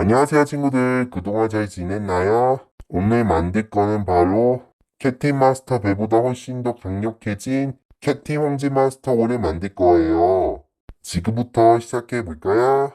안녕하세요 친구들 그동안 잘 지냈나요? 오늘 만들 거는 바로 캣팀 마스터 배보다 훨씬 더 강력해진 캣팀 홍지 마스터 5를 만들 거예요 지금부터 시작해 볼까요?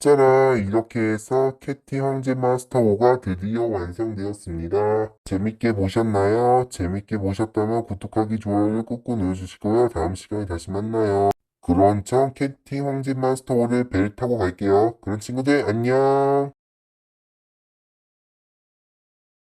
짜란 이렇게 해서 캣티 황제 마스터 5가 드디어 완성되었습니다. 재밌게 보셨나요? 재밌게 보셨다면 구독하기 좋아요를 꾹꾹 눌러주시고요. 다음 시간에 다시 만나요. 그런 점 캣티 황제 마스터 5를 벨 타고 갈게요. 그런 친구들 안녕.